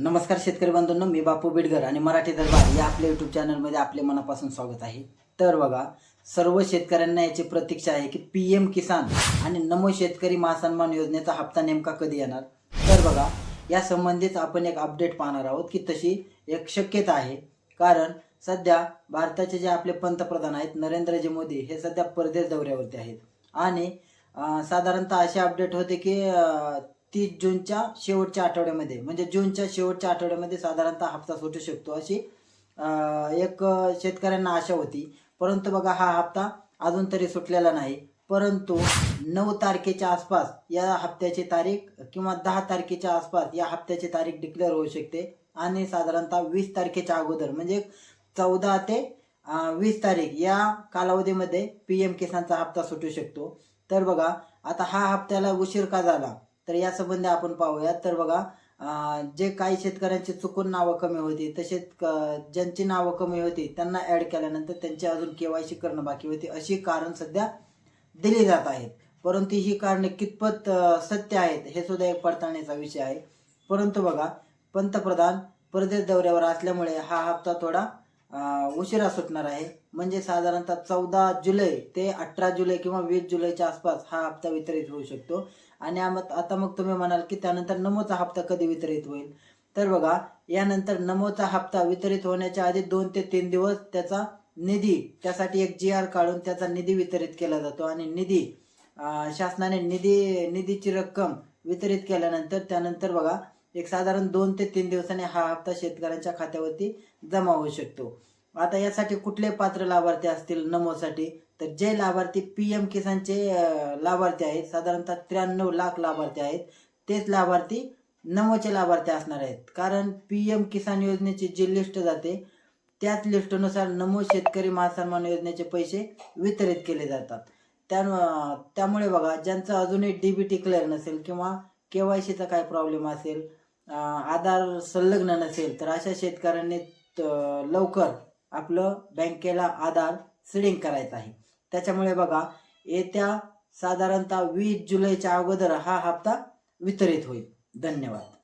नमस्कार शेतकरी बांधवांनो मी बापू बिडगर आणि मराठी दरबार या आपल्या युट्यूब चॅनलमध्ये आपले मनापासून स्वागत आहे. तर बघा सर्व शेतकऱ्यांना याची प्रतीक्षा आहे की पी एम किसान आणि नमो शेतकरी महासन्मान योजनेचा हप्ता नेमका कधी येणार? तर बघा या संबंधित आपण एक अपडेट पाहणार आहोत की तशी एक शक्यता आहे. कारण सध्या भारताचे जे आपले पंतप्रधान आहेत नरेंद्रजी मोदी हे सध्या परदेश दौऱ्यावरती आहेत. आणि साधारणतः असे अपडेट होते की तीस जूनच्या शेवटच्या आठवड्यामध्ये म्हणजे जूनच्या शेवटच्या आठवड्यामध्ये साधारणतः हप्ता सुटू शकतो अशी एक शेतकऱ्यांना आशा होती. परंतु बघा हा हप्ता अजून तरी सुटलेला नाही. परंतु नऊ तारखेच्या आसपास या हप्त्याची तारीख किंवा दहा तारखेच्या आसपास या हप्त्याची तारीख डिक्लेअर होऊ शकते. आणि साधारणतः वीस तारखेच्या अगोदर म्हणजे चौदा ते वीस तारीख या कालावधीमध्ये पी एम किसानचा हप्ता सुटू शकतो. तर बघा आता हा हप्त्याला उशीर का झाला? तर या संबंधी आपण पाहूयात. तर बघा जे काही शेतकऱ्यांची चुकून नावं कमी होती तसेच ज्यांची नावं कमी होती त्यांना ऍड केल्यानंतर त्यांची अजून केवायसी करणं बाकी होती अशी कारण सध्या दिली जात आहेत. परंतु ही कारणे कितपत सत्य आहेत हे सुद्धा एक पडताळणीचा विषय आहे. परंतु बघा पंतप्रधान परदेश दौऱ्यावर असल्यामुळे हा हप्ता थोडा उशिरा सुटणार आहे. म्हणजे साधारणतः चौदा जुलै ते अठरा जुलै किंवा वीस जुलैच्या आसपास हा हप्ता वितरित होऊ शकतो. आणि आता मग तुम्ही म्हणाल की त्यानंतर नमोचा हप्ता कधी वितरित होईल? तर बघा यानंतर नमोचा हप्ता वितरित होण्याच्या आधी दोन ते तीन दिवस त्याचा निधी त्यासाठी एक जी आर काढून त्याचा निधी वितरित केला जातो. आणि निधी शासनाने निधी निधीची रक्कम वितरित केल्यानंतर त्यानंतर बघा एक साधारण दोन ते तीन दिवसांनी हा हप्ता शेतकऱ्यांच्या खात्यावरती जमा होऊ शकतो. आता यासाठी कुठले पात्र लाभार्थी असतील नमोसाठी? तर जे लाभार्थी पी एम किसानचे लाभार्थी आहेत साधारणतः त्र्याण्णव लाख लाभार्थी आहेत तेच लाभार्थी नमोचे लाभार्थी असणार आहेत. कारण पी एम किसान योजनेची जी लिस्ट जाते त्याच लिस्टनुसार नमो शेतकरी महासन्मान योजनेचे पैसे वितरित केले जातात. त्या त्यामुळे बघा ज्यांचं अजूनही डीबीटी क्लिअर नसेल किंवा केवायसीचा काय प्रॉब्लेम असेल आधार संलग्न नसेल तर अशा शेतकऱ्यांनी त- लवकर आपलं बँकेला आधार सिडिंग करायचं आहे. त्याच्यामुळे बघा येत्या साधारणतः वीस जुलैच्या अगोदर हा हप्ता वितरित होईल. धन्यवाद.